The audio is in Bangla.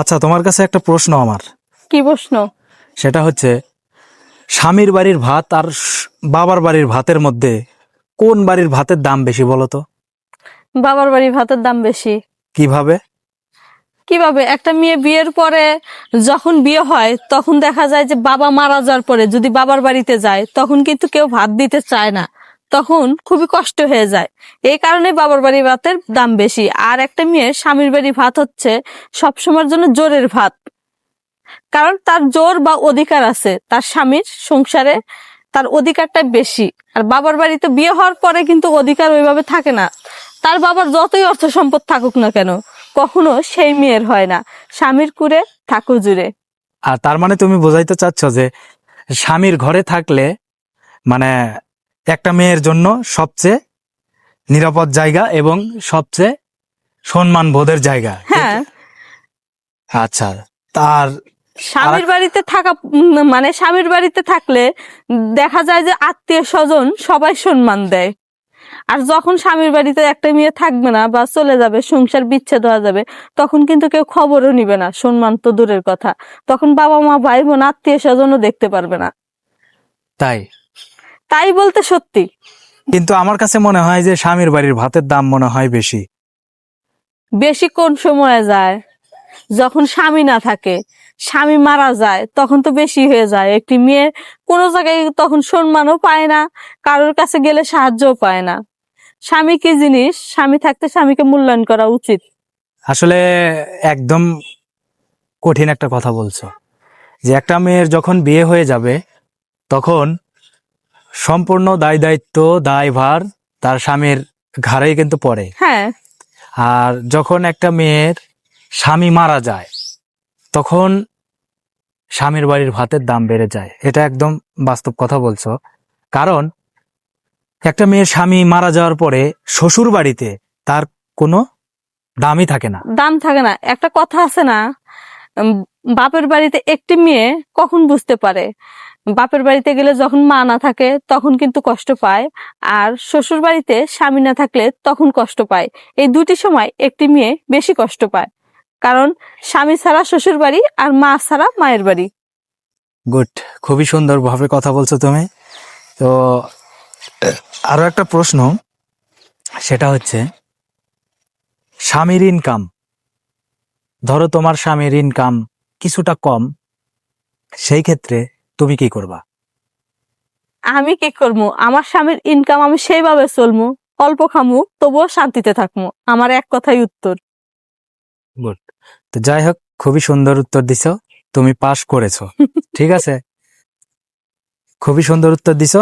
আচ্ছা তোমার কাছে একটা প্রশ্ন আমার। কি প্রশ্ন? সেটা হচ্ছে স্বামীর বাড়ির ভাত আর বাবার বাড়ির ভাতের মধ্যে কোন বাড়ির ভাতের দাম বেশি বলো তো? বাবার বাড়ির ভাতের দাম বেশি। কীভাবে? কীভাবে? একটা মেয়ে বিয়ের পরে যখন বিয়ে হয় তখন দেখা যায় যে বাবা মারা যাওয়ার পরে যদি বাবার বাড়িতে যায় তখন কিন্তু কেউ ভাত দিতে চায় না। তখন খুবই কষ্ট হয়ে যায়। এই কারণে বাবার বাড়ি ভাতের দাম বেশি। আর একটা মেয়ে স্বামীর বাড়ি ভাত হচ্ছে সবসময়ের জন্য জোরের ভাত। কারণ তার জোর বা অধিকার আছে। তার স্বামীর সংসারে তার অধিকারটা বেশি। আর বাবার বাড়িতে বিয়ে হওয়ার পরে কিন্তু অধিকার ওইভাবে থাকে না। তার বাবার যতই অর্থ সম্পদ থাকুক না কেন, কখনো সেই মেয়ের হয় না। স্বামীর কুরে থাকু জুড়ে। আর তার মানে তুমি বোঝাইতে চাচ্ছ যে স্বামীর ঘরে থাকলে মানে একটা মেয়ের জন্য সবচেয়ে নিরাপদ জায়গা এবং সবচেয়ে সম্মান বোধের জায়গা হ্যাঁ। আচ্ছা তার স্বামীর বাড়িতে থাকা মানে স্বামীর বাড়িতে থাকলে দেখা যায় যে আত্মীয় স্বজন সবাই সম্মান দেয়। আর যখন স্বামীর বাড়িতে একটা মেয়ে থাকবে না বা চলে যাবে সংসার বিচ্ছেদ হয়ে যাবে তখন কিন্তু কেউ খবরও নিবে না সম্মান তো দূরের কথা। তখন বাবা মা ভাই বোন আত্মীয় স্বজনও দেখতে পারবে না। তাই? তাই বলতে সত্যি। কিন্তু আমার কাছে মনে হয় যে স্বামীর বাড়ির ভাতের দাম মনে হয় বেশি। বেশি কোন সময়ে যায়? যখন স্বামী না থাকে স্বামী মারা যায় তখন তো বেশি হয়ে যায়। একটি মেয়ে কোনো জায়গায় তখন সম্মানও পায় না কারোর কাছে গেলে সাহায্যও পায় না। স্বামী কি জিনিস? স্বামী থাকতে স্বামীকে মূল্যায়ন করা উচিত। আসলে একদম কঠিন একটা কথা বলছো। যে একটা মেয়ের যখন বিয়ে হয়ে যাবে তখন সম্পূর্ণ দায় দায়িত্ব দায়ভার তার স্বামীর ঘাড়েই কিন্তু পড়ে। হ্যাঁ। আর যখন একটা মেয়ের স্বামী মারা যায় তখন স্বামীর বাড়ির ভাতের দাম বেড়ে যায়। এটা একদম বাস্তব কথা বলছো। কারণ একটা মেয়ের স্বামী মারা যাওয়ার পরে শ্বশুর বাড়িতে তার কোনো দামই থাকে না। দাম থাকে না। একটা কথা আছে না বাপের বাড়িতে একটি মেয়ে কখন বুঝতে পারে? বাপের বাড়িতে গেলে যখন মা না থাকে, তখন কিন্তু কষ্ট পায়। আর শ্বশুর বাড়িতে স্বামী না থাকলে তখন কষ্ট পায়। এই দুটি সময় একটি মেয়ে বেশি কষ্ট পায়। কারণ স্বামী ছাড়া শ্বশুর বাড়ি আর মা ছাড়া মায়ের বাড়ি। গুড। খুবই সুন্দর ভাবে কথা বলছো তুমি। তো, আরও একটা প্রশ্ন। সেটা হচ্ছে, স্বামীর ইনকাম ধরো তোমার স্বামীর ইনকাম কিছুটা কম। সেই ক্ষেত্রে তুমি কি করবা? আমি কি করব আমার স্বামীর ইনকাম আমি সেইভাবে চলমু। অল্প খামু তবুও শান্তিতে থাকব আমার এক কথাই উত্তর। গুড। তো যাই হোক খুবই সুন্দর উত্তর দিছ। তুমি পাশ করেছ। ঠিক আছে? খুবই সুন্দর উত্তর দিছো।